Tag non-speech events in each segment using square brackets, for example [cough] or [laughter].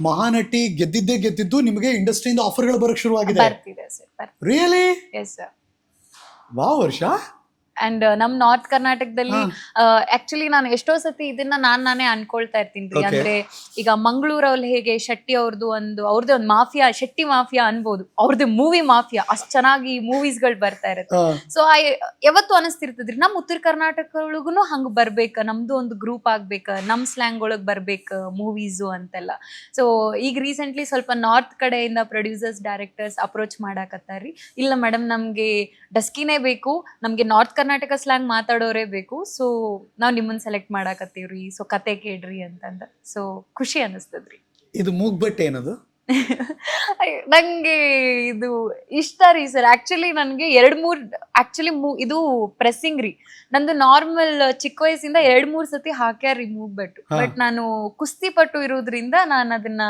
ಮಹಾನಟಿ ಗೆದ್ದಿದ್ದೇ ಗೆದ್ದಿದ್ದು ನಿಮಗೆ ಇಂಡಸ್ಟ್ರಿಯಿಂದ ಆಫರ್ಗಳು ಬರಕ್ ಶುರುವಾಗಿದೆ. ಬರ್ತಿದೆ ಸರ್ ರಿಯಲಿ ಎಸ್ ಸರ್ ವಾ ವರ್ಷ. ಅಂಡ್ ನಮ್ ನಾರ್ತ್ ಕರ್ನಾಟಕದಲ್ಲಿ. ಆಕ್ಚುಲಿ ನಾನು ಎಷ್ಟೋ ಸತಿ ಇದನ್ನ ನಾನ್ ನಾನೇ ಅನ್ಕೊಳ್ತಾ ಇರ್ತೀನಿ. ಅಂದ್ರೆ ಈಗ ಮಂಗಳೂರಲ್ಲಿ ಹೇಗೆ ಶೆಟ್ಟಿ ಅವ್ರದ್ದು ಒಂದು ಅವ್ರದೇ ಒಂದು ಮಾಫಿಯಾ ಶೆಟ್ಟಿ ಮಾಫಿಯಾ ಅನ್ಬೋದು. ಅವ್ರದ್ದು ಮೂವಿ ಮಾಫಿಯಾ. ಅಷ್ಟ್ ಚೆನ್ನಾಗಿ ಮೂವೀಸ್ಗಳು ಬರ್ತಾ ಇರುತ್ತೆ. ಸೊ ಯಾವತ್ತು ಅನಿಸ್ತಿರ್ತದ್ರಿ ನಮ್ ಉತ್ತರ ಕರ್ನಾಟಕ ಒಳಗುನು ಹಂಗ ಬರ್ಬೇಕ ನಮ್ದು ಒಂದು ಗ್ರೂಪ್ ಆಗ್ಬೇಕ ನಮ್ ಸ್ಲ್ಯಾಂಗ್ ಒಳಗ್ ಬರ್ಬೇಕ ಮೂವೀಸು ಅಂತೆಲ್ಲ. ಸೊ ಈಗ ರೀಸೆಂಟ್ಲಿ ಸ್ವಲ್ಪ ನಾರ್ತ್ ಕಡೆಯಿಂದ ಪ್ರೊಡ್ಯೂಸರ್ಸ್ ಡೈರೆಕ್ಟರ್ಸ್ ಅಪ್ರೋಚ್ ಮಾಡಾಕತ್ತಾರ್ರಿ. ಇಲ್ಲ ಮೇಡಮ್ ನಮ್ಗೆ ಡಸ್ಕಿನೇ ಬೇಕು ನಮ್ಗೆ ನಾರ್ತ್ ಕರ್ನಾಟಕ ಸ್ಲ್ಯಾಂಗ್ ಮಾತಾಡೋರೇ ಬೇಕು. ಸೊ ನಾವು ನಿಮ್ಮನ್ನ ಸೆಲೆಕ್ಟ್ ಮಾಡಾಕತ್ತೀವ್ರಿ. ಸೊ ಕತೆ ಕೇಳ್ರಿ ಅಂತಂದ. ಸೊ ಖುಷಿ ಅನಿಸ್ತದ್ರಿ. ಇದು ಮೂಗ್ಬಟ್ಟೆ ಏನದು? [laughs] ನಂಗೆ ಇದು ಇಷ್ಟ ರೀ ಸರ್. ಆಕ್ಚುಲಿ ನನಗೆ ಎರಡ್ ಮೂರ್ ಆಕ್ಚುಲಿ ಇದು ಪ್ರೆಸ್ಸಿಂಗ್ ರೀ. ನಂದು ನಾರ್ಮಲ್ ಚಿಕ್ಕ ವಯಸ್ಸಿಂದ ಎರಡ್ ಮೂರ್ ಸತಿ ಹಾಕ್ಯಾರ್ರಿ ಮೂವ್ ಬಟ್ಟು ಬಟ್ ನಾನು ಕುಸ್ತಿ ಪಟ್ಟು ಇರೋದ್ರಿಂದ ನಾನು ಅದನ್ನ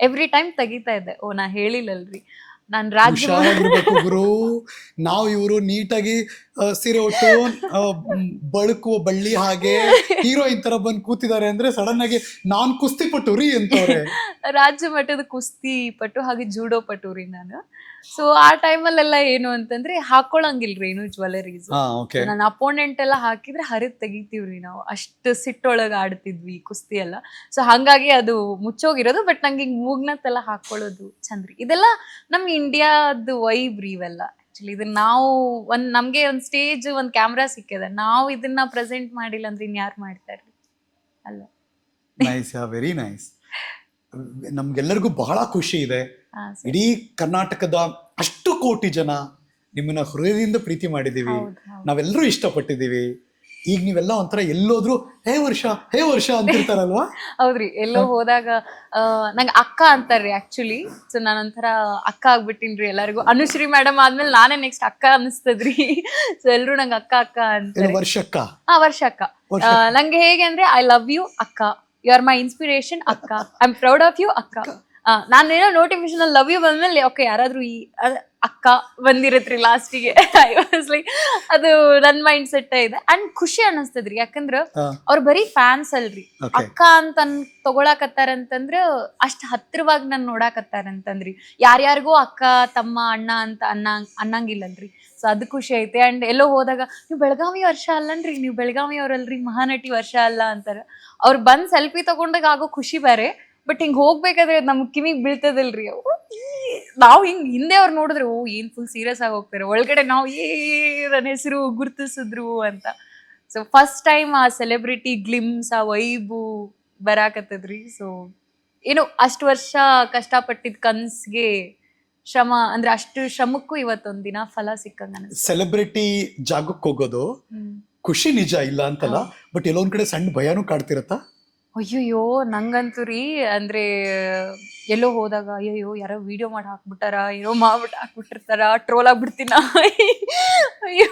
ಎವ್ರಿ ಟೈಮ್ ತೆಗಿತಾ ಇದ್ದೆ. ಓ ನಾ ಹೇಳಿಲ್ಲಲ್ರಿ. ನಾನ್ ಹುಷಾರಾಗಿರ್ಬೇಕು ಗುರು. ನಾವು ಇವರು ನೀಟಾಗಿ ಸೀರೆ ಉಟ್ಟು ಆ, ಬಳುಕುವ ಬಳ್ಳಿ ಹಾಗೆ ಹೀರೋಯಿನ್ ತರ ಬಂದು ಕೂತಿದ್ದಾರೆ ಅಂದ್ರೆ ಸಡನ್ ಆಗಿ ನಾನ್ ಕುಸ್ತಿ ಪಟ್ಟು ರೀ ಅಂತವ್ರೆ. [laughs] ರಾಜ್ಯ ಮಟ್ಟದ ಕುಸ್ತಿ ಪಟು ಹಾಗೆ ಜೂಡೋ ಪಟು ರೀ ನಾನು. ಸೊ ಆ ಟೈಮಲ್ಲೆಲ್ಲ ಏನು ಅಂತಂದ್ರೆ ಹಾಕೊಳ್ಳಂಗಿಲ್ರಿ ಏನು ಜ್ಯುವೆಲರೀಸ್ ಹಾ ಓಕೆ ನನ್ನ ಅಪೋನೆಂಟ್ ಎಲ್ಲ ಹಾಕಿದ್ರೆ ಹರಿದ್ ತೆಗಿತೀವ್ರಿ ನಾವು. ಅಷ್ಟು ಸಿಟ್ಟೊಳಗ ಆಡ್ತಿದ್ವಿ ಕುಸ್ತಿ ಎಲ್ಲ. ಸೊ ಹಂಗಾಗಿ ಅದು ಮುಚ್ಚೋಗಿರೋದು ಬಟ್ ನಂಗೆ ಹಿಂಗ್ ಮೂಗ್ನತ್ತೆಲ್ಲ ಹಾಕೊಳ್ಳೋದು ಚಂದ್ರಿ. ಇದೆಲ್ಲ ನಮ್ ಇಂಡಿಯಾದ ವೈಬ್ ರೀ ಇವೆಲ್ಲ. ಆಕ್ಚುಲಿ ಇದನ್ನ ನಾವು ಒಂದ್ ನಮ್ಗೆ ಒಂದ್ ಸ್ಟೇಜ್ ಒಂದ್ ಕ್ಯಾಮ್ರಾ ಸಿಕ್ಕಿದೆ. ನಾವು ಇದನ್ನ ಪ್ರೆಸೆಂಟ್ ಮಾಡಿಲ್ಲ ಅಂದ್ರೆ ಇನ್ಯಾರು ಮಾಡ್ತಾರೆ ಅಲ್ಲ. ನೈಸ್ ವೆರಿ ನೈಸ್ ನಮ್ಗೆಲ್ಲರಿಗೂ ಬಹಳ ಖುಷಿ ಇದೆ. ಇಡೀ ಕರ್ನಾಟಕದ ಅಷ್ಟು ಕೋಟಿ ಜನ ನಿಮ್ಮನ್ನ ಹೃದಯದಿಂದ ಪ್ರೀತಿ ಮಾಡಿದೀವಿ ನಾವೆಲ್ಲರೂ ಇಷ್ಟಪಟ್ಟಿದ್ದೀವಿ. ಈಗ ನೀವೆಲ್ಲ ಒಂಥರ ಎಲ್ಲೋದ್ರು ಹೇ ವರ್ಷ ಹೇ ವರ್ಷ ಅಂತಿರ್ತಾರಲ್ವಾ? [laughs] ಹೌದ್ರಿ ಎಲ್ಲೋ ಹೋದಾಗ ನಂಗೆ ಅಕ್ಕ ಅಂತಾರ್ರಿ ಆಕ್ಚುಲಿ ಸೊ ನಾನೊಂಥರ ಅಕ್ಕ ಆಗ್ಬಿಟ್ಟಿನ್ರಿ ಎಲ್ಲರಿಗೂ. ಅನುಶ್ರೀ ಮೇಡಮ್ ಆದ್ಮೇಲೆ ನಾನೇ ನೆಕ್ಸ್ಟ್ ಅಕ್ಕ ಅನಿಸ್ತದ್ರಿ. ಸೊ ಎಲ್ರು ನಂಗೆ ಅಕ್ಕ ಅಕ್ಕ ಅಂತ ವರ್ಷಕ್ಕ? ಹಾ ವರ್ಷ ಅಕ್ಕ ವರ್ಷ ಆ, ನಂಗೆ ಹೇಗೆ ಅಂದ್ರೆ ಐ ಲವ್ ಯು ಅಕ್ಕ. ಯು ಆರ್ ಮೈ ಇನ್ಸ್ಪಿರೇಷನ್ ಅಕ್ಕ I am proud of you ಅಕ್ಕ ನಾನೇನೋ ನೋಟಿಫಿಕೇಶನ್ ಅಲ್ಲಿ ಲವ್ ಯು ಬಂದ್ಮೇಲೆ ಓಕೆ ಯಾರಾದ್ರೂ ಈ ಅಕ್ಕ ಬಂದಿರತ್ರಿ ಲಾಸ್ಟಿಗೆ ಐ ವಾಸ್ ಲೈಕ್ ಅದು ನನ್ ಮೈಂಡ್ ಸೆಟ್ ಇದೆ. ಅಂಡ್ ಖುಷಿ ಅನಿಸ್ತದ್ರಿ ಯಾಕಂದ್ರ. ಅವ್ರು ಬರೀ ಫ್ಯಾನ್ಸ್ ಅಲ್ರಿ. ಅಕ್ಕ ಅಂತ ತಗೊಳಕತ್ತಾರ ಅಂತಂದ್ರ ಅಷ್ಟ್ ಹತ್ರವಾಗಿ ನನ್ ನೋಡಾಕತ್ತಾರಂತಂದ್ರಿ. ಯಾರ್ಯಾರಿಗೂ ಅಕ್ಕ ತಮ್ಮ ಅಣ್ಣ ಅಂತ ಅನ್ನ ಅನ್ನಂಗಿಲ್ಲಲ್ರಿ ಸೊ ಅದು ಖುಷಿ ಐತೆ ಅಂಡ್ ಎಲ್ಲೋ ಹೋದಾಗ, ನೀವು ಬೆಳಗಾವಿ ವರ್ಷ ಅಲ್ಲನ್ರಿ, ನೀವು ಬೆಳಗಾವಿ ಅವ್ರಲ್ರಿ ಮಹಾನಟಿ ವರ್ಷ ಅಲ್ಲ ಅಂತಾರ. ಅವ್ರು ಬಂದ್ ಸೆಲ್ಫಿ ತಗೊಂಡಾಗ ಆಗೋ ಖುಷಿ ಬೇರೆ ಬಟ್ ಹಿಂಗೆ ಹೋಗ್ಬೇಕಾದ್ರೆ ನಮ್ ಕಿವಿಗ್ ಬೀಳ್ತದಲ್ರಿ. ಅವು ನಾವು ಹಿಂಗೆ ಹಿಂದೆ ಅವ್ರು ನೋಡಿದ್ರೆ, ಓ, ಏನ್ ಫುಲ್ ಸೀರಿಯಸ್ ಆಗಿ ಹೋಗ್ತಾರೆ. ಒಳಗಡೆ ನಾವು ಏ ನನ್ನ ಹೆಸರು ಗುರ್ತಿಸಿದ್ರು ಅಂತ. ಸೊ ಫಸ್ಟ್ ಟೈಮ್ ಆ ಸೆಲೆಬ್ರಿಟಿ ಗ್ಲಿಮ್ಸ್ ಆ ವೈಬು ಬರಾಕತ್ತದ್ರಿ. ಸೊ ಏನು ಅಷ್ಟು ವರ್ಷ ಕಷ್ಟಪಟ್ಟಿದ್ ಕನ್ಸ್ಗೆ ಶ್ರಮ ಅಂದ್ರೆ ಅಷ್ಟು ಶ್ರಮಕ್ಕೂ ಇವತ್ತೊಂದ್ ದಿನ ಫಲ ಸಿಕ್ಕಂಗ ಸೆಲೆಬ್ರಿಟಿ ಜಾಗಕ್ಕೆ ಹೋಗೋದು ಖುಷಿ ನಿಜ ಇಲ್ಲ ಅಂತಲ್ಲ ಬಟ್ ಎಲ್ಲೊಂದ್ ಕಡೆ ಸಣ್ಣ ಭಯನೂ ಕಾಡ್ತಿರತ್ತಾ? ಅಯ್ಯಯ್ಯೋ ನಂಗಂತೂ ರೀ ಅಂದ್ರೆ ಎಲ್ಲೋ ಹೋದಾಗ ಅಯ್ಯೋ ಯಾರೋ ವಿಡಿಯೋ ಮಾಡಿ ಹಾಕ್ಬಿಟ್ಟಾರ? ಏನೋ ಮಾಡ್ಬಿಟ್ಟು ಹಾಕ್ಬಿಟ್ಟಿರ್ತಾರ? ಟ್ರೋಲ್ ಆಗ್ಬಿಡ್ತೀನ? ಅಯ್ಯೋ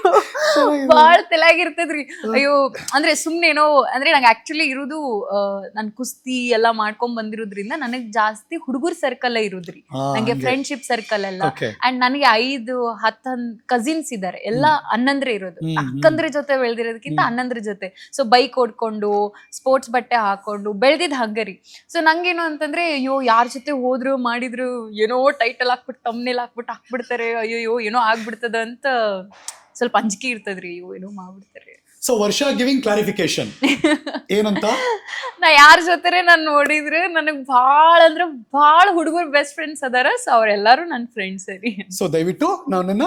ಬಾಳ ತಲೆಯಾಗಿರ್ತದ್ರಿ. ಅಯ್ಯೋ. ಅಂದ್ರೆ ಸುಮ್ನೆ ಏನೋ ಅಂದ್ರೆ ನಂಗೆ ಆಕ್ಚುಲಿ ಇರೋದು ನನ್ ಕುಸ್ತಿ ಎಲ್ಲ ಮಾಡ್ಕೊಂಡ್ ಬಂದಿರೋದ್ರಿಂದ ನನಗ್ ಜಾಸ್ತಿ ಹುಡುಗರ್ ಸರ್ಕಲ್ ಇರುದ್ರಿ. ನಂಗೆ ಫ್ರೆಂಡ್ಶಿಪ್ ಸರ್ಕಲ್ ಎಲ್ಲ. ಅಂಡ್ ನನಗೆ ಐದು ಹತ್ತ ಕಸಿನ್ಸ್ ಇದಾರೆ. ಎಲ್ಲ ಅನ್ನಂದ್ರೆ ಇರೋದು. ಅಕ್ಕಂದ್ರ ಜೊತೆ ಬೆಳ್ದಿರೋದಕ್ಕಿಂತ ಅನ್ನಂದ್ರ ಜೊತೆ. ಸೊ ಬೈಕ್ ಓಡ್ಕೊಂಡು ಸ್ಪೋರ್ಟ್ಸ್ ಬಟ್ಟೆ ಹಾಕೊಂಡು ಬೆಳ್ದಿದ್ ಹಗ್ಗರಿ ಸೊ ನಂಗೇನು ಅಂತಂದ್ರೆ ಅಯ್ಯೋ ಯಾರ ಜೊತೆ ಹೋದ್ರು ಮಾಡಿದ್ರು ಏನೋ ಟೈಟಲ್ ಹಾಕ್ಬಿಟ್ಟು ತಮ್ನೆಲ್ ಹಾಕ್ಬಿಟ್ಟು ಹಾಕ್ಬಿಡ್ತಾರೆ ಅಯ್ಯೋ ಏನೋ ಆಗ್ಬಿಡ್ತದ ಅಂತ ಸ್ವಲ್ಪ ಅಂಜಿಕೆ ಇರ್ತದ್ರಿ ಅಯ್ಯೋ ಏನೋ ಮಾಡ್ಬಿಡ್ತಾರೆ. ಸೊ ವರ್ಷ ಗಿವಿಂಗ್ ಕ್ಲಾರಿಫಿಕೇಶನ್ [laughs] ಏನಂತ? ನಾ ಯಾರ ಜೊತೆ ನಾನು ನೋಡಿದ್ರೆ ನನಗೆ ಭಾಳ ಅಂದ್ರೆ ಭಾಳ ಹುಡುಗರು ಬೆಸ್ಟ್ ಫ್ರೆಂಡ್ಸ್ ಅದಾರ ಸೊ ಅವ್ರೆಲ್ಲರೂ ನನ್ನ ಫ್ರೆಂಡ್ಸ್ ಸರಿ ಸೊ ದಯವಿಟ್ಟು ನನ್ನನ್ನ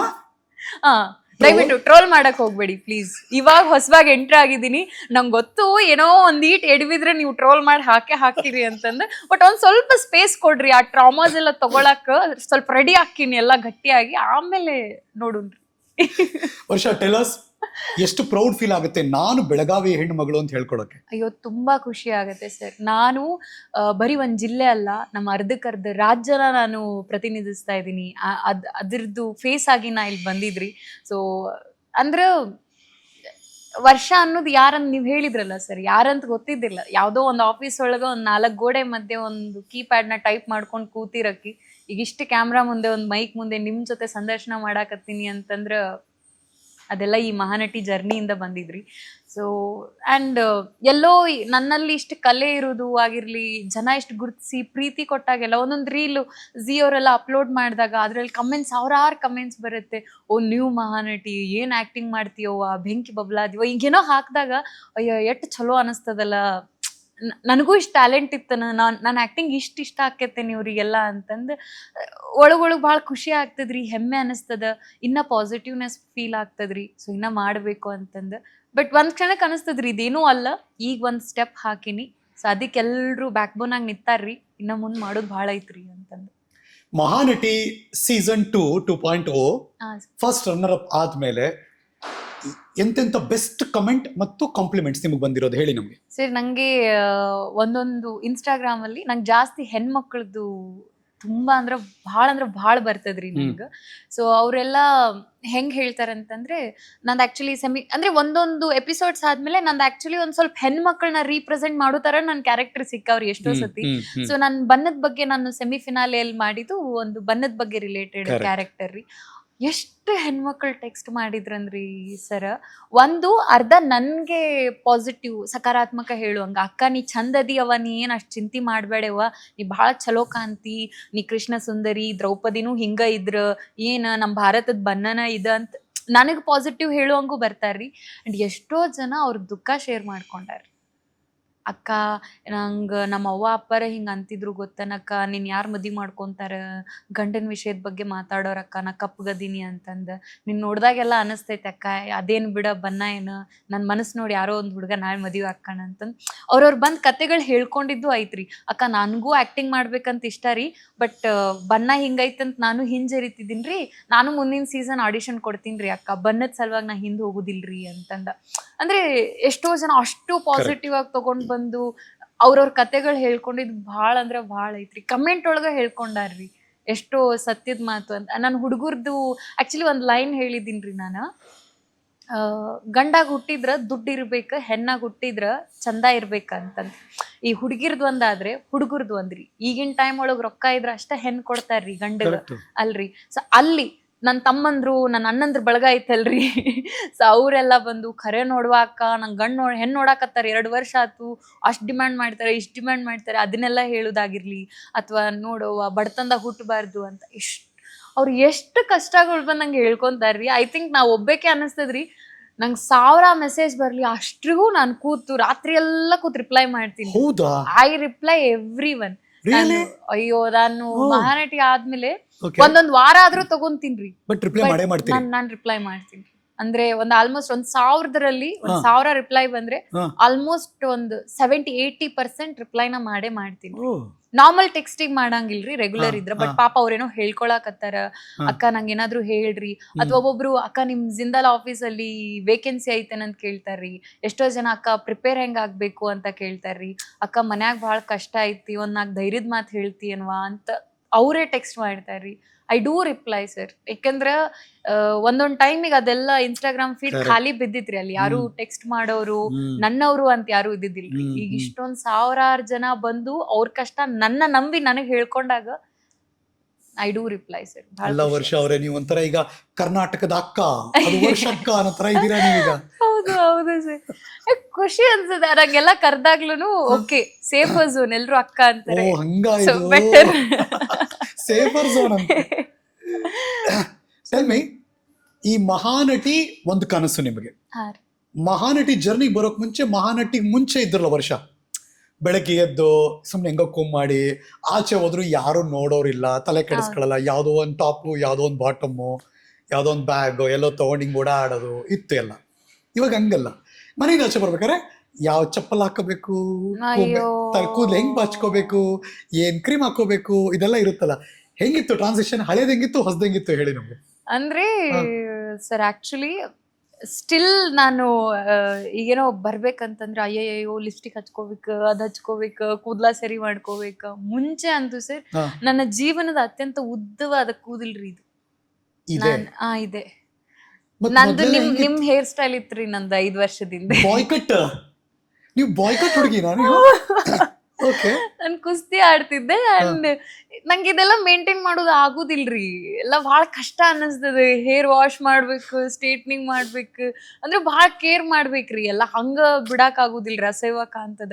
ಹಾ ದಯವಿಟ್ಟು ಟ್ರೋಲ್ ಮಾಡಕ್ ಹೋಗ್ಬೇಡಿ ಪ್ಲೀಸ್ ಇವಾಗ ಹೊಸವಾಗಿ ಎಂಟ್ರ್ ಆಗಿದ್ದೀನಿ. ನಂಗೆ ಗೊತ್ತು, ಏನೋ ಒಂದ್ ಈಟ್ ಎಡವಿದ್ರೆ ನೀವು ಟ್ರೋಲ್ ಮಾಡಿ ಹಾಕೇ ಹಾಕ್ತೀರಿ ಅಂತಂದ್ರೆ ಬಟ್ ಒಂದ್ ಸ್ವಲ್ಪ ಸ್ಪೇಸ್ ಕೊಡ್ರಿ, ಆ ಟ್ರಾಮಾಸ್ ಎಲ್ಲ ತಗೊಳಕ್ ಸ್ವಲ್ಪ ರೆಡಿ ಹಾಕಿನಿ ಎಲ್ಲ ಗಟ್ಟಿಯಾಗಿ. ಆಮೇಲೆ ನೋಡುನ್ರಿ ವರ್ಷ ಟೆಲಸ್ ಎಷ್ಟು ಪ್ರೌಡ್ ಫೀಲ್ ಆಗುತ್ತೆ ನಾನು ಬೆಳಗಾವಿ ಹೆಣ್ಣು ಮಗಳು ಅಂತ ಹೇಳ್ಕೊಳಕ್ಕೆ? ಅಯ್ಯೋ, ತುಂಬಾ ಖುಷಿ ಆಗುತ್ತೆ ಸರ್. ನಾನು ಬರೀ ಒಂದು ಜಿಲ್ಲೆ ಅಲ್ಲ, ನಮ್ಮ ಅರ್ಧಕ್ಕರ್ಧ ರಾಜ್ಯನ ನಾನು ಪ್ರತಿನಿಧಿಸ್ತಾ ಇದ್ದೀನಿ. ಅದ್ರದ್ದು ಫೇಸ್ ಆಗಿ ನಾ ಇಲ್ಲಿ ಬಂದಿದ್ರಿ. ಸೊ ಅಂದ್ರೆ, ವರ್ಷ ಅನ್ನೋದು ಯಾರಂತ ನೀವು ಹೇಳಿದ್ರಲ್ಲ ಸರ್, ಯಾರಂತ ಗೊತ್ತಿದ್ದಿಲ್ಲ. ಯಾವುದೋ ಒಂದು ಆಫೀಸ್ ಒಳಗೆ ಒಂದು ನಾಲ್ಕು ಗೋಡೆ ಮಧ್ಯೆ ಒಂದು ಕೀಪ್ಯಾಡ್ನ ಟೈಪ್ ಮಾಡ್ಕೊಂಡು ಕೂತಿರಕ್ಕಿ ಈಗ ಇಷ್ಟು ಕ್ಯಾಮ್ರಾ ಮುಂದೆ ಒಂದು ಮೈಕ್ ಮುಂದೆ ನಿಮ್ಮ ಜೊತೆ ಸಂದರ್ಶನ ಮಾಡಾಕತ್ತೀನಿ ಅಂತಂದ್ರೆ ಅದೆಲ್ಲ ಈ ಮಹಾನಟಿ ಜರ್ನಿಯಿಂದ ಬಂದಿದ್ರಿ. ಸೊ ಆ್ಯಂಡ್ ಎಲ್ಲೋ ನನ್ನಲ್ಲಿ ಇಷ್ಟು ಕಲೆ ಇರೋದು ಆಗಿರಲಿ, ಜನ ಇಷ್ಟು ಗುರುತಿಸಿ ಪ್ರೀತಿ ಕೊಟ್ಟಾಗೆಲ್ಲ ಒಂದೊಂದು ರೀಲು ಅವರೆಲ್ಲ ಅಪ್ಲೋಡ್ ಮಾಡಿದಾಗ ಅದರಲ್ಲಿ ಕಮೆಂಟ್ಸ್ ಸಾವಿರಾರು ಕಮೆಂಟ್ಸ್ ಬರುತ್ತೆ. ಓ, ನೀವು ಮಹಾನಟಿ, ಏನು ಆ್ಯಕ್ಟಿಂಗ್ ಆ ಬೆಂಕಿ ಬಬ್ಲಾದಿಯೋ ಹಿಂಗೇನೋ ಹಾಕಿದಾಗ, ಅಯ್ಯೋ, ಎಷ್ಟು ಚಲೋ ಅನಿಸ್ತದಲ್ಲ. ನ- ನನಗೂ ಇಷ್ಟು ಟ್ಯಾಲೆಂಟ್ ಇತ್ತು. ನಾನು ನಾನು ಆ್ಯಕ್ಟಿಂಗ್ ಇಷ್ಟು ಇಷ್ಟ ಆಕೈತೇನೆ ಇವರಿಗೆಲ್ಲ ಅಂತಂದು ಒಳಗೊಳಗೆ ಭಾಳ ಖುಷಿ ಆಗ್ತದ್ರಿ ಹೆಮ್ಮೆ ಅನಿಸ್ತದ ಇನ್ನ ಪಾಸಿಟಿವ್ನೆಸ್ ಫೀಲ್ ಆಗ್ತದ್ರಿ ಸೊ ಇನ್ನ ಮಾಡಬೇಕು ಅಂತಂದು. ಬಟ್ ಒಂದು ಕ್ಷಣಕ್ಕೆ ಅನಿಸ್ತದ್ರಿ ಇದೇನೂ ಅಲ್ಲ ಈಗ ಒಂದು ಸ್ಟೆಪ್ ಹಾಕಿನಿ. ಸೊ ಅದಕ್ಕೆ ಎಲ್ಲರೂ ಬ್ಯಾಕ್ ಬೋನ್ ಆಗಿ ನಿಂತಾರ್ರಿ ಇನ್ನ ಮುಂದೆ ಮಾಡೋದು ಭಾಳ ಐತ್ರಿ ಅಂತಂದು. Mahanati season two two point o first runner up ಆದ್ಮೇಲೆ ಎಂತೆಂತ ಬೆಸ್ಟ್ ಕಮೆಂಟ್ ಮತ್ತು ಕಾಂಪ್ಲಿಮೆಂಟ್ಸ್ ನಿಮಗೆ ಬಂದಿರೋದು? ಹೇಳಿ ನಮಗೆ. ಸರ್ ನಂಗೆ ಆ, ಒಂದೊಂದು ಇನ್ಸ್ಟಾಗ್ರಾಮ್ ಅಲ್ಲಿ ನಂಗೆ ಜಾಸ್ತಿ ಹೆಣ್ಮಕ್ಳದ್ದು ತುಂಬಾ ಅಂದ್ರೆ ಬಹಳ ಅಂದ್ರೆ ಬಹಳ ಬರ್ತದ್ರಿ. ನಂಗೆ. ಸೊ ಅವರೆಲ್ಲ ಹೆಂಗ್ ಹೇಳ್ತಾರೆ ಅಂತಂದ್ರೆ ನಂದು ಆಕ್ಚುಲಿ ಸೆಮಿ ಅಂದ್ರೆ ಒಂದೊಂದು ಎಪಿಸೋಡ್ಸ್ ಆದ್ಮೇಲೆ ನಂದು ಆಕ್ಚುಲಿ ಒಂದ್ ಸ್ವಲ್ಪ ಹೆಣ್ಮಕ್ಳನ್ನ ರೀಪ್ರೆಸೆಂಟ್ ಮಾಡೋ ತರ ನನ್ ಕ್ಯಾರೆಕ್ಟರ್ ಸಿಕ್ಕವ್ರಿ ಎಷ್ಟೋ ಸತಿ. ಸೊ ನಾನು ಬಣ್ಣದ ಬಗ್ಗೆ ನಾನು ಸೆಮಿ ಫಿನಾಲೆಯಲ್ಲಿ ಮಾಡಿದ್ದು ಒಂದು ಬಣ್ಣದ ಬಗ್ಗೆ ರಿಲೇಟೆಡ್. ಕ್ಯಾರೆಕ್ಟರ್ ರೀ. ಎಷ್ಟು ಹೆಣ್ಮಕ್ಳು ಟೆಕ್ಸ್ಟ್ ಮಾಡಿದ್ರಂದ್ರಿ ಸರ್? ಒಂದು ಅರ್ಧ ನನಗೆ ಪಾಸಿಟಿವ್ ಸಕಾರಾತ್ಮಕ ಹೇಳುವಂಗ ಅಕ್ಕ, ನೀ ಚಂದ ಅದಿಯವ ನೀ ಏನ್ ಅಷ್ಟು ಚಿಂತೆ ಮಾಡಬೇಡವ ನೀ ಭಾಳ ಚಲೋ ಕಾಂತಿ ನೀ ಕೃಷ್ಣ ಸುಂದರಿ, ದ್ರೌಪದಿನೂ ಹಿಂಗ ಇದ್ರ. ಏನ ನಮ್ಮ ಭಾರತದ ಬಣ್ಣನ ಇದ ಅಂತ ನನಗೆ ಪಾಸಿಟಿವ್ ಹೇಳುವಂಗೂ ಬರ್ತಾರ್ರಿ. ಅಂಡ್ ಎಷ್ಟೋ ಜನ ಅವ್ರ ದುಃಖ ಶೇರ್ ಮಾಡ್ಕೊಂಡಾರ್ರಿ. ಅಕ್ಕ ನಂಗೆ ನಮ್ಮ ಅವ್ವ ಅಪ್ಪರ ಹಿಂಗೆ ಅಂತಿದ್ರು ಗೊತ್ತನಕ್ಕ. ನೀನು ಯಾರು ಮದಿ ಮಾಡ್ಕೊಂತಾರ? ಗಂಡನ ವಿಷಯದ ಬಗ್ಗೆ ಮಾತಾಡೋರಕ್ಕ ನಾ ಕಪ್ಪಗದೀನಿ ಅಂತಂದ. ನಿನ್ನ ನೋಡಿದಾಗೆಲ್ಲ ಅನಿಸ್ತೈತೆ ಅಕ್ಕ. ಅದೇನು ಬಿಡ ಬನ್ನ ಏನು? ನನ್ನ ಮನಸ್ಸು ನೋಡಿ ಯಾರೋ ಒಂದು ಹುಡುಗ ನಾಳೆ ಮದುವೆ ಅಕ್ಕಣ ಅಂತಂದು. ಅವ್ರವ್ರು ಬಂದು ಕತೆಗಳು ಹೇಳ್ಕೊಂಡಿದ್ದು ಐತ್ರಿ. ಅಕ್ಕ ನನಗೂ ಆ್ಯಕ್ಟಿಂಗ್ ಮಾಡ್ಬೇಕಂತ ಇಷ್ಟ ರೀ. ಬಟ್ ಬನ್ನ ಹಿಂಗೈತಂತ ನಾನು ಹಿಂಜರಿತಿದ್ದೀನಿ ರೀ ನಾನು ಮುಂದಿನ ಸೀಸನ್ ಆಡಿಷನ್ ಕೊಡ್ತೀನಿ ರೀ ಅಕ್ಕ. ಬನ್ನದ ಸಲುವಾಗಿ ನಾ ಹಿಂದೆ ಹೋಗುದಿಲ್ರಿ ಅಂತಂದ. ಅಂದ್ರೆ ಎಷ್ಟೋ ಜನ ಅಷ್ಟು ಪಾಸಿಟಿವ್ ಆಗಿ ತಗೊಂಡ್ ಬಂದು ಅವ್ರವ್ರ ಕತೆಗಳು ಹೇಳ್ಕೊಂಡಿದ್ ಭಾಳ ಅಂದ್ರೆ ಭಾಳ ಐತ್ರಿ. ಕಮೆಂಟ್ ಒಳಗ ಹೇಳ್ಕೊಂಡಾರ್ರಿ. ಎಷ್ಟೋ ಸತ್ಯದ ಮಾತು ಅಂತ. ನಾನು ಹುಡುಗರ್ದು ಆಕ್ಚುಲಿ ಒಂದು ಲೈನ್ ಹೇಳಿದ್ದೀನಿ ನಾನು. ಗಂಡಾಗ ಗಂಡಾಗ್ ಹುಟ್ಟಿದ್ರ ದುಡ್ಡು ಇರ್ಬೇಕು ಹೆಣ್ಣಾಗ ಹುಟ್ಟಿದ್ರ ಚಂದ ಇರ್ಬೇಕಂತಂದ್. ಈ ಹುಡುಗಿರ್ದು ಒಂದಾದ್ರೆ ಹುಡುಗರ್ದು ಒಂದ್ರಿ. ಈಗಿನ ಟೈಮ್ ಒಳಗ್ ರೊಕ್ಕ ಇದ್ರ ಅಷ್ಟ ಹೆಣ್ ಕೊಡ್ತಾರ್ರಿ ಗಂಡ ಅಲ್ರಿ. ಸೊ ಅಲ್ಲಿ ನನ್ನ ತಮ್ಮಂದ್ರು ನನ್ನ ಅಣ್ಣಂದ್ರ ಬಳಗ ಐತಲ್ರಿ ಸೊ [laughs] ಅವರೆಲ್ಲ ಬಂದು ಖರೆ ನೋಡುವ ಅಕ್ಕ ನಂಗೆ ಗಂಡು ನೋಡ್ ಹೆಣ್ಣು ನೋಡಾಕತ್ತಾರೆ ಎರಡು ವರ್ಷ ಆತು. ಅಷ್ಟು ಡಿಮ್ಯಾಂಡ್ ಮಾಡ್ತಾರೆ ಇಷ್ಟು ಡಿಮ್ಯಾಂಡ್ ಮಾಡ್ತಾರೆ. ಅದನ್ನೆಲ್ಲ ಹೇಳೋದಾಗಿರ್ಲಿ. ಅಥವಾ ನೋಡುವ ಬಡತನದ ಹುಟ್ಟಬಾರ್ದು ಅಂತ. ಇಷ್ಟು ಅವ್ರು ಎಷ್ಟು ಕಷ್ಟಗಳು ಬಂದು ನಂಗೆ ಹೇಳ್ಕೊತಾರ್ರಿ. ಐ ಥಿಂಕ್ ನಾವು ಒಬ್ಬಕ್ಕೆ ಅನ್ನಿಸ್ತದ್ರಿ. ನಂಗೆ ಸಾವಿರ ಮೆಸೇಜ್ ಬರಲಿ ಅಷ್ಟ್ರಿಗೂ ನಾನು ಕೂತು ರಾತ್ರಿ ಎಲ್ಲ ಕೂತು ರಿಪ್ಲೈ ಮಾಡ್ತೀನಿ. ಐ ರಿಪ್ಲೈ ಎವ್ರಿ ಒನ್ ಅಯ್ಯೋ ನಾನು ಓ. ಮಹಾನಟಿ ಆದ್ಮೇಲೆ ಒಂದೊಂದು ವಾರ ಆದ್ರೂ ತಗೊಂತೀನ್ರಿ ಬಟ್ ರಿಪ್ಲೈ ಮಾಡೇ ಮಾಡ್ತೀರಿ? ನಾನ್ ರಿಪ್ಲೈ ಮಾಡ್ತೀನಿ. ಅಂದ್ರೆ ಒಂದ್ ಆಲ್ಮೋಸ್ಟ್ ಒಂದ್ ಸಾವಿರದಲ್ಲಿ ಒಂದ್ ಸಾವಿರ ರಿಪ್ಲೈ ಬಂದ್ರೆ ಆಲ್ಮೋಸ್ಟ್ ಒಂದು ಸೆವೆಂಟಿ ಏಯ್ಟಿ ಪರ್ಸೆಂಟ್ ರಿಪ್ಲೈನ ಮಾಡೇ ಮಾಡ್ತೀನಿ. ಓ ನಾರ್ಮಲ್ ಟೆಕ್ಸ್ಟಿಂಗ್ ಮಾಡಂಗಿಲ್ರಿ ರೆಗ್ಯುಲರ್ ಇದ್ರ ಬಟ್ ಪಾಪ ಅವ್ರೇನೋ ಹೇಳ್ಕೊಳಕತ್ತಾರ. ಅಕ್ಕ ನಂಗೆ ಏನಾದ್ರು ಹೇಳ್ರಿ ಅಥವಾ ಒಬ್ಬೊಬ್ರು ಅಕ್ಕ ನಿಮ್ ಜಿಂದಾಲ್ ಆಫೀಸ್ ಅಲ್ಲಿ ವೇಕೆನ್ಸಿ ಐತೇನಂತ ಕೇಳ್ತಾರ್ರಿ. ಎಷ್ಟೋ ಜನ ಅಕ್ಕ ಪ್ರಿಪೇರ್ ಹೆಂಗ್ ಆಗ್ಬೇಕು? ಅಂತ ಕೇಳ್ತಾರ್ರಿ. ಅಕ್ಕ ಮನ್ಯಾಗ ಬಹಳ ಕಷ್ಟ ಐತಿ ಒಂದ್ ನಾಲ್ಕು ಧೈರ್ಯದ ಮಾತು ಹೇಳ್ತೀಯನ್ವಾ ಅಂತ ಅವರೇ ಟೆಕ್ಸ್ಟ್ ಮಾಡ್ತಾರ್ರಿ. ಐ ಡೂ ರಿಪ್ಲೈ ಸರ್ ಯಾಕಂದ್ರೆ ಒಂದೊಂದ್ ಟೈಮಿಗೆ ಅದೆಲ್ಲ ಇನ್ಸ್ಟಾಗ್ರಾಮ್ ಫೀಡ್ ಖಾಲಿ ಬಿದ್ದಿತ್ರಿ ಅಲ್ಲಿ. ಯಾರು ಟೆಕ್ಸ್ಟ್ ಮಾಡೋರು. ನನ್ನವರು ಅಂತ ಯಾರು ಇದ್ದಿದ್ದಿಲ್ರಿ. ಈಗ. ಇಷ್ಟೊಂದ್ ಸಾವಿರಾರು ಜನ ಬಂದು ಅವ್ರ ಕಷ್ಟ ನನ್ನ ನಂಬಿ ನನಗ್ ಹೇಳ್ಕೊಂಡಾಗ ಐ ಡೂ ರಿಪ್ಲೈ ಸರ್ ಎಲ್ಲ ವರ್ಷ ಅವರೇ ನೀವು ಒಂಥರ ಈಗ ಕರ್ನಾಟಕದ ಅಕ್ಕ ಅದು ವರ್ಷ ಅಕ್ಕ ಅನ್ನೋ ಇದ್ದೀರಾ ನೀವೀಗ ಹೌದು ಹೌದು ಸರ್ ಖುಷಿ ಅನ್ಸುತ್ತೆ ನಂಗೆಲ್ಲ ಕರ್ದಾಗ್ಲೂ ಓಕೆ ಸೇಫರ್ ಝೋನ್ ಎಲ್ಲರೂ ಅಕ್ಕ ಓ ಅಂತಾರೆ ಹಂಗ So, ಇದು better. ಸೇಫರ್ ಝೋನ್ ಅಂತ. ಟೆಲ್ ಮಿ ಈ ಮಹಾನಟಿ ಒಂದು ಕನಸು ನಿಮಗೆ. ಹಾ ರೀ. ಮಹಾನಟಿ ಜರ್ನಿ ಬರೋಕ್ ಮುಂಚೆ ಮಹಾನಟಿ ಮುಂಚೆ ಇದ್ರಲ್ಲ ವರ್ಷ? ಬೆಳಗ್ಗೆ ಎದ್ದು ಸುಮ್ಮನೆ ಹೆಂಗೋ ಕುಮ್ ಮಾಡಿ ಆಚೆ ಹೋದ್ರು ಯಾರು ನೋಡೋರಿಲ್ಲ ತಲೆ ಕೆಡಿಸ್ಕೊಳ್ಳಲ್ಲ ಯಾವುದೋ ಒಂದು ಟಾಪು ಯಾವ್ದೋ ಒಂದು ಬಾಟಮು ಯಾವ್ದೋ ಒಂದು ಬ್ಯಾಗ್ ಎಲ್ಲೋ ತೊಗೊಂಡು ಹಿಂಗ್ ಓಡಾಡೋದು ಇತ್ತು ಎಲ್ಲ. ಇವಾಗ ಹಂಗಲ್ಲ. ಮನೆಗೆ ಆಚೆ ಬರ್ಬೇಕಾರೆ ಯಾವ ಚಪ್ಪಲ್ ಹಾಕೋಬೇಕು. ಕೂದಲು ಹೆಂಗ್ ಬಾಚ್ಕೋಬೇಕು ಏನ್ ಕ್ರೀಮ್ ಹಾಕೋಬೇಕು ಇದೆಲ್ಲ ಇರುತ್ತಲ್ಲ. ಹೆಂಗಿತ್ತು ಟ್ರಾನ್ಸಾಕ್ಷನ್ ಹಳೇದಂಗಿತ್ತು ಹೆಂಗಿತ್ತು ಹೊಸದ್ ಹೆಂಗಿತ್ತು ಹೇಳಿ ನಮ್ಗೆ? ಅಂದ್ರೆ ಸರ್ ಆಕ್ಚುಲಿ ಸ್ಟಿಲ್ ನಾನು ಈಗೇನೋ ಬರ್ಬೇಕಂತಂದ್ರೆ ಅಯ್ಯಯ್ಯೋ ಲಿಪ್ಸ್ಟಿಕ್ ಹಚ್ಕೋಬೇಕು ಅದ್ ಹಚ್ಕೋಬೇಕು ಕೂದಲ ಸರಿ ಮಾಡ್ಕೋಬೇಕು ಮುಂಚೆ ಅಂತೂ ಸರ್ ನನ್ನ ಜೀವನದ ಅತ್ಯಂತ ಉದ್ದವಾದ ಕೂದಲ್ರಿ ಇದು. ನಾನ್ ಆ ಇದೆ. ನಂದು ನಿಮ್ ನಿಮ್ ಹೇರ್ ಸ್ಟೈಲ್ ಇತ್ರಿ ನಂದು ಐದ್ ವರ್ಷದಿಂದ. ಬಾಯ್ಕಟ್ ನೀವು ಬಾಯ್ಕಟ್ ಹುಡುಗಿ ಓಕೆ ನಾನು ಕುಸ್ತಿ ಆಡ್ತಿದ್ದೆ ಅಂಡ್ ನಂಗೆ ಇದೆಲ್ಲ ಮೇಂಟೈನ್ ಮಾಡೋದು ಆಗುದಿಲ್ರಿ. ಎಲ್ಲ ಬಹಳ ಕಷ್ಟ ಅನ್ನಿಸ್ತದೆ. ಹೇರ್ ವಾಶ್ ಮಾಡ್ಬೇಕು ಸ್ಟ್ರೇಟ್ನಿಂಗ್ ಮಾಡ್ಬೇಕು. ಅಂದ್ರೆ ಬಹಳ ಕೇರ್ ಮಾಡ್ಬೇಕ್ರಿ. ಎಲ್ಲ ಹಂಗ ಬಿಡಾಕ್ ಆಗುದಿಲ್ರಿ ಅಸಹ್ಯ ಅಂತದ.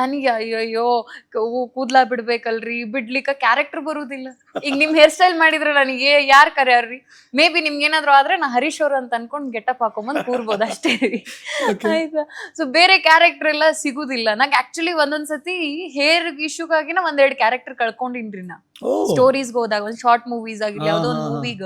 ನನಗೆ ಅಯ್ಯಯ್ಯೋ ಕೂದ್ಲಾ ಕೂದ್ಲ ಬಿಡ್ಬೇಕಲ್ರಿ. ಬಿಡ್ಲಿಕ್ಕ ಕ್ಯಾರೆಕ್ಟರ್ ಬರುದಿಲ್ಲ. ಈಗ ನಿಮ್ ಹೇರ್ ಸ್ಟೈಲ್ ಮಾಡಿದ್ರೆ ನನಗೆ ಯಾರ್ ಕರ್ಯಾರ್ರಿ? ಮೇ ಬಿ ನಿಮ್ಗೆ ಏನಾದ್ರು ಆದ್ರೆ ನಾ ಹರೀಶ್ ಅವ್ರ ಅಂತ ಅನ್ಕೊಂಡ್ ಗೆಟಪ್ ಹಾಕೊಂಬಂದ್ ಕೂರ್ಬೋದು ಅಷ್ಟೇ. ಆಯ್ತಾ? ಸೊ ಬೇರೆ ಕ್ಯಾರೆಕ್ಟರ್ ಎಲ್ಲ ಸಿಗುದಿಲ್ಲ. ನಂಗೆ ಆಕ್ಚುಲಿ ಒಂದೊಂದ್ಸತಿ ಹೇರ್ ಇಶ್ಯೂಗಾಗಿನ ಒಂದೆರಡು ಕ್ಯಾರೆಕ್ಟರ್ ಕಳ್ಕೊಂಡಿನ್ರಿ ನಾ. ಸ್ಟೋರೀಸ್ ಹೋದಾಗ ಒಂದ್ ಶಾರ್ಟ್ ಮೂವೀಸ್ ಆಗಿರ್ಲಿ ಯಾವ್ದೋ ಒಂದು. ಮೂವಿಗ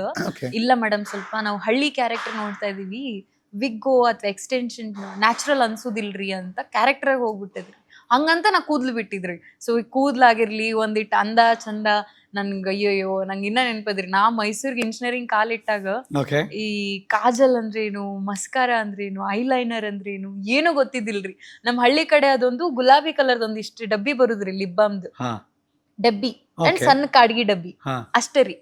ಇಲ್ಲ ಮೇಡಮ್ ಸ್ವಲ್ಪ ನಾವು ಹಳ್ಳಿ ಕ್ಯಾರೆಕ್ಟರ್ ನೋಡ್ತಾ ಇದೀವಿ. ವಿಗ್ಗೋ ಅಥವಾ ಎಕ್ಸ್ಟೆನ್ಷನ್ ನ್ಯಾಚುರಲ್ ಅನ್ಸುದಿಲ್ರಿ ಅಂತ ಕ್ಯಾರೆಕ್ಟರ್ ಹೋಗ್ಬಿಟ್ಟಿದ್ರಿ. ಹಂಗಂತ ನಾ ಕೂದ್ಲು ಬಿಟ್ಟಿದ್ರಿ. ಸೊ ಈ ಕೂದ್ಲಾಗಿರ್ಲಿ ಒಂದಿಟ್ಟು ಅಂದ ಚಂದ ನನ್ಗೆ ಅಯ್ಯಯ್ಯೋ ನಂಗೆ ಇನ್ನ ನೆನಪದ್ರಿ. ನಾ ಮೈಸೂರ್ಗೆ ಇಂಜಿನಿಯರಿಂಗ್ ಕಾಲಿಟ್ಟಾಗ ಇಟ್ಟಾಗ ಈ ಕಾಜಲ್ ಅಂದ್ರೇನು ಮಸ್ಕಾರ ಅಂದ್ರೇನು ಐಲೈನರ್ ಅಂದ್ರೇನು ಏನು ಗೊತ್ತಿದ್ದಿಲ್ರಿ. ನಮ್ ಹಳ್ಳಿ ಕಡೆ ಅದೊಂದು ಗುಲಾಬಿ ಕಲರ್ದೊಂದು ಒಂದಿಷ್ಟು ಡಬ್ಬಿ ಬರುದ್ರಿ ಲಿಬ್ಬಮ್ದು ಡಬ್ಬಿ ಅಂಡ್ ಸಣ್ಣ ಕಾಡ್ಗಿ ಡಬ್ಬಿ. ಅಷ್ಟೇ ರೀ.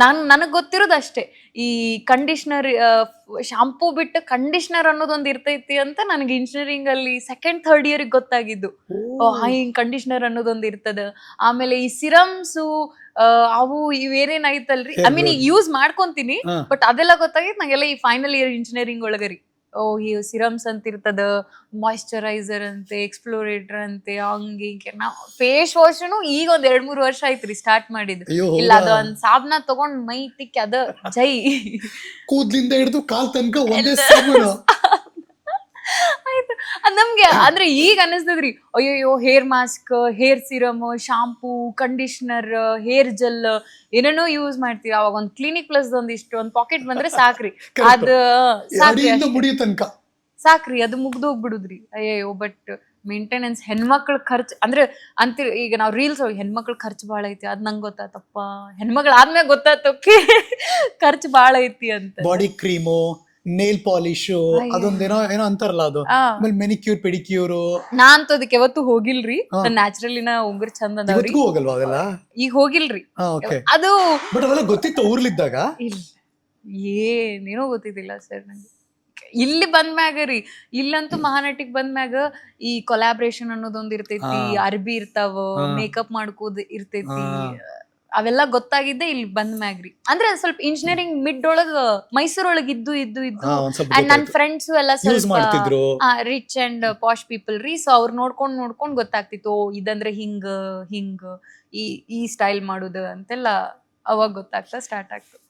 ನಾನು ನನಗೆ ಗೊತ್ತಿರೋದು ಅಷ್ಟೇ. ಈ ಕಂಡೀಷ್ನರ್ ಶಾಂಪೂ ಬಿಟ್ಟು ಕಂಡೀಷ್ನರ್ ಅನ್ನೋದೊಂದು ಇರ್ತೈತಿ ಅಂತ ನನಗೆ ಇಂಜಿನಿಯರಿಂಗ್ ಅಲ್ಲಿ ಸೆಕೆಂಡ್ ಥರ್ಡ್ ಇಯರ್ ಗೊತ್ತಾಗಿದ್ದು. ಹಿಂಗ್ ಕಂಡೀಷ್ನರ್ ಅನ್ನೋದೊಂದು ಇರ್ತದ. ಆಮೇಲೆ ಈ ಸಿರಮ್ಸು ಅವು ಇವೇನೇನ್ ಐತಲ್ರಿ? I mean. ಯೂಸ್ ಮಾಡ್ಕೊಂತೀನಿ ಬಟ್ ಅದೆಲ್ಲ ಗೊತ್ತಾಗಿತ್ತು ನಂಗೆಲ್ಲ ಈ ಫೈನಲ್ ಇಯರ್ ಇಂಜಿನಿಯರಿಂಗ್ ಒಳಗರಿ ಓ ಈ ಸಿರಮ್ಸ್ ಅಂತ ಇರ್ತದ ಮಾಯಿಶ್ಚರೈಸರ್ ಅಂತೆ ಎಕ್ಸ್ಪ್ಲೋರೇಟರ್ ಅಂತೆ ಹಂಗೆ ಹಿಂಗೆ ನಾವು ಫೇಸ್ ವಾಶ್ನು ಈಗ ಒಂದ್ ಎರಡ್ ಮೂರ್ ವರ್ಷ ಆಯ್ತ್ರಿ ಸ್ಟಾರ್ಟ್ ಮಾಡಿದ್ದು. ಅಯ್ಯೋ ಇಲ್ಲ ಅದ ಅದೊಂದ್ ಸಾಬ್ನ ತಗೊಂಡ್ ಮೈ ತಿಕ್ಕಿ ಅದ ಜೈ. ಕೂದ್ಲಿಂದ ಹಿಡಿದು ಕಾಲ್ ತನಕ ಒಂದೇ [laughs] ಆಯ್ತು. ಅದ್ ನಮ್ಗೆ ಅಂದ್ರೆ ಈಗ ಅನಿಸ್ತದ್ರಿ ಅಯ್ಯಯ್ಯೋ hair mask hair serum shampoo conditioner hair gel ಏನೇನೋ ಯೂಸ್ ಮಾಡ್ತೀವಿ ಅವಾಗ ಒಂದ್ ಕ್ಲಿನಿಕ್ ಪ್ಲಸ್ ಒಂದಿಷ್ಟು ಒಂದ್ ಪಾಕೆಟ್ ಬಂದ್ರೆ ಸಾಕ್ರಿ. ಅದ್ ಸಾಕ್ರಿ ಅಷ್ಟೇ. ತನಕ. ಸಾಕ್ರಿ ಅದು ಮುಗ್ದು ಹೋಗ್ಬಿಡುದ್ರಿ. ಅಯ್ಯಯ್ಯೋ ಬಟ್ ಮೇಂಟೆನೆನ್ಸ್ ಹೆಣ್ಮಕ್ಳ ಖರ್ಚು ಅಂದ್ರೆ ಅಂತೀರಿ ಈಗ ನಾವು ರೀಲ್ಸ್ ಹೆಣ್ಮಕ್ಳ ಖರ್ಚು ಬಾಳ ಐತಿ ಅದ್ ನಂಗೆ ಗೊತ್ತಾತಪ್ಪ. ಹೆಣ್ಮಕ್ಳ ಆದ್ಮೇಲೆ ಗೊತ್ತಾತು [laughs] ಖರ್ಚು ಬಾಳ ಐತಿ ಅಂತ. Body cream nail polish. ಅದೊಂದೇನೋ ಏನೋ ಅಂತಾರಲ್ಲ ಅದು. ಆಮೇಲೆ ಮೆನಿಕ್ಯೂರ್ ಪೆಡಿಕ್ಯೂರ್ ನಾನ್ ಅಂತ ಅದಕ್ಕೆ ಯಾವತ್ತು ಹೋಗಿಲ್ರಿ. ನ್ಯಾಚುರಲ್ ನ್ಯಾಚುರಲಿನ ಉಂಗುರ್ ಚಂದ ಅದಾವ್ರಿ. ಇವತ್ತಿಗೂ ಹೋಗಲ್ವಾ ಅದೆಲ್ಲ? ಈಗ ಹೋಗಿಲ್ರಿ. ಹಾ ಓಕೆ ಅದು ಬಟ್ ಅವೆಲ್ಲ ಗೊತ್ತಿತ್ತು ಊರ್ಲಿದ್ದಾಗ? ಇಲ್ಲ. ಏನೇನೋ ಗೊತ್ತಿದ್ದಿಲ್ಲ ಸರ್ ನಂಗೆ. ಇಲ್ಲಿ ಬಂದ್ಮ್ಯಾಗ ರೀ. ಇಲ್ಲಂತೂ ಮಹಾನಟಿಗ್ ಬಂದ್ಮ್ಯಾಗ ಈ ಕೊಲಾಬ್ರೇಷನ್ ಅನ್ನೋದೊಂದ್ ಇರ್ತೈತಿ. ಅರ್ಬಿ ಇರ್ತಾವ. ಮೇಕಪ್ ಮಾಡ್ಕೋದ್ ಇರ್ತೈತಿ. ಅವೆಲ್ಲ ಗೊತ್ತಾಗಿದ್ದೆ ಇಲ್ಲಿ ಬಂದ್ಮ್ಯಾಗ್ರಿ ಅಂದ್ರೆ ಸ್ವಲ್ಪ ಇಂಜಿನಿಯರಿಂಗ್ ಮಿಡ್ ಒಳಗ ಮೈಸೂರೊಳಗ ಇದ್ದು ಇದ್ದು ಇದ್ದು. ಹಾ ಒಂದ್ ಸ್ವಲ್ಪ ಅಂಡ್ ನನ್ ಫ್ರೆಂಡ್ಸ್ ಎಲ್ಲ ಸ್ವಲ್ಪ ಮಾಡ್ತಿದ್ರು. ರಿಚ್ ಅಂಡ್ ಪಾಶ್ ಪೀಪಲ್ ರೀ. ಸೊ ಅವ್ರು ನೋಡ್ಕೊಂಡ್ ನೋಡ್ಕೊಂಡ್ ಗೊತ್ತಾಗ್ತಿತ್ತು ಓ ಇದಂದ್ರೆ ಹಿಂಗ ಹಿಂಗ ಈ ಈ ಸ್ಟೈಲ್ ಮಾಡುದು ಅಂತೆಲ್ಲ ಅವಾಗ ಗೊತ್ತಾಗ್ತಾ ಸ್ಟಾರ್ಟ್ ಆಗ್ತದೆ